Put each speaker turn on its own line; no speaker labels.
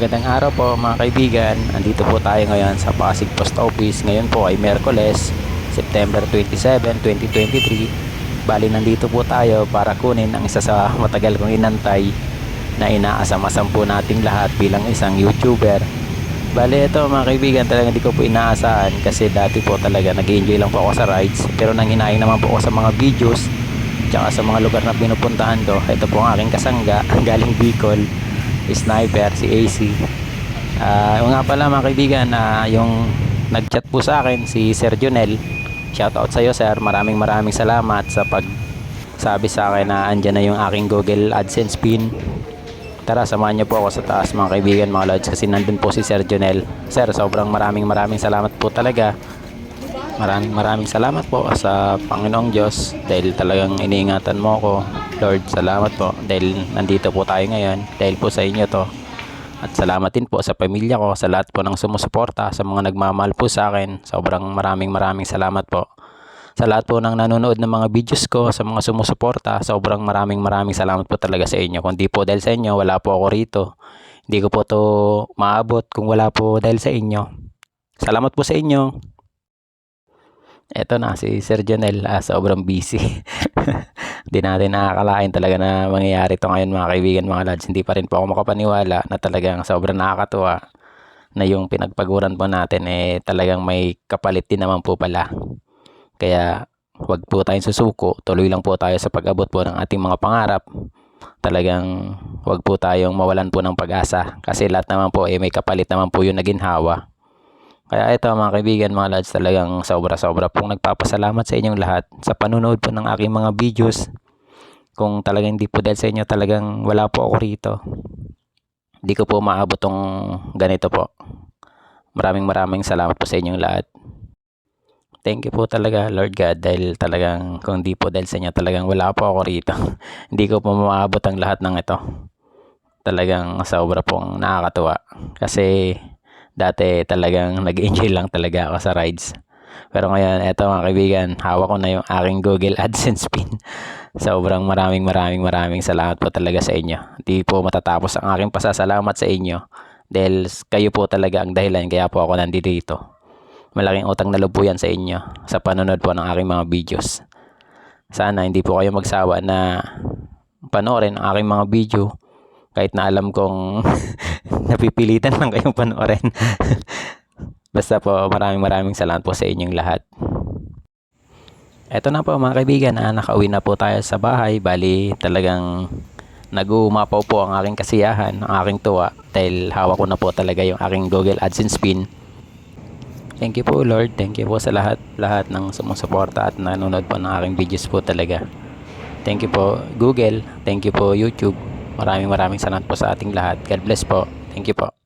Magandang araw po mga kaibigan. Andito po tayo ngayon sa Pasig Post Office. Ngayon po ay Merkoles, September 27, 2023. Bali nandito po tayo para kunin ang isa sa matagal kong inantay na inaasam-asam po nating lahat bilang isang YouTuber. Bali ito mga kaibigan talaga hindi ko po inaasahan kasi dati po talaga nag enjoy lang po ako sa rides pero nang hinaing naman po ako sa mga videos tsaka sa mga lugar na pinupuntahan ko ito po ang aking kasangga galing Bicol sniper si AC Ah, yung nga pala mga kaibigan na yung nagchat po sa akin si Sir Junel. Shoutout sa iyo sir. Maraming maraming salamat sa pag sabi sa akin na andyan na yung aking Google AdSense pin. Tara samahan niyo po ako sa taas mga kaibigan mga lods kasi nandun po si Sir Junel. Sir sobrang maraming maraming salamat po talaga. Maraming maraming salamat po sa Panginoong Diyos dahil talagang iniingatan mo ako. Lord, salamat po dahil nandito po tayo ngayon dahil po sa inyo to. At salamat din po sa pamilya ko, sa lahat po ng sumusuporta, sa mga nagmamahal po sa akin. Sobrang maraming maraming salamat po. Sa lahat po ng nanonood ng mga videos ko, sa mga sumusuporta, sobrang maraming maraming salamat po talaga sa inyo. Kung di po dahil sa inyo, wala po ako rito. Hindi ko po to maabot kung wala po dahil sa inyo. Salamat po sa inyo. Eto na si Sir Jonel, ah, sobrang busy. Hindi natin nakakalain talaga na mangyayari to ngayon mga kaibigan, mga lads. Hindi pa rin po ako makapaniwala na talagang sobrang nakakatuwa na yung pinagpaguran po natin eh talagang may kapalit din naman po pala. Kaya wag po tayong susuko, tuloy lang po tayo sa pag-abot po ng ating mga pangarap. Talagang wag po tayong mawalan po ng pag-asa kasi lahat naman po eh may kapalit naman po yung naginhawa. Kaya ito mga kaibigan, mga lads, talagang sobra-sobra pong nagpapasalamat sa inyong lahat sa panunood po ng aking mga videos. Kung talagang hindi po dahil sa inyo, talagang wala po ako rito. Hindi ko po maabot tong ganito po. Maraming maraming salamat po sa inyong lahat. Thank you po talaga Lord God dahil talagang kung di po dahil sa inyo talagang wala po ako rito. hindi ko po maabot ang lahat ng ito. Talagang sobra pong nakakatuwa. Kasi dati talagang nag-enjoy lang talaga ako sa rides. Pero ngayon, eto mga kaibigan, hawak ko na yung aking Google AdSense pin. Sobrang maraming maraming maraming salamat po talaga sa inyo. Di po matatapos ang aking pasasalamat sa inyo dahil kayo po talaga ang dahilan kaya po ako nandito dito. Malaking utang na loob po sa inyo sa panonood po ng aking mga videos. Sana hindi po kayo magsawa na panoorin ang aking mga video kahit na alam kong napipilitan lang kayong panoorin. Basta po maraming maraming salamat po sa inyong lahat. Eto na po mga kaibigan, ah, nakauwi na po tayo sa bahay. Bali talagang nag-uumapaw po ang aking kasiyahan, ang aking tuwa dahil hawak ko na po talaga yung aking Google AdSense pin. Thank you po Lord, thank you po sa lahat, lahat ng sumusuporta at nanonood po ng aking videos po talaga. Thank you po Google, thank you po YouTube. Maraming maraming salamat po sa ating lahat. God bless po. Thank you po.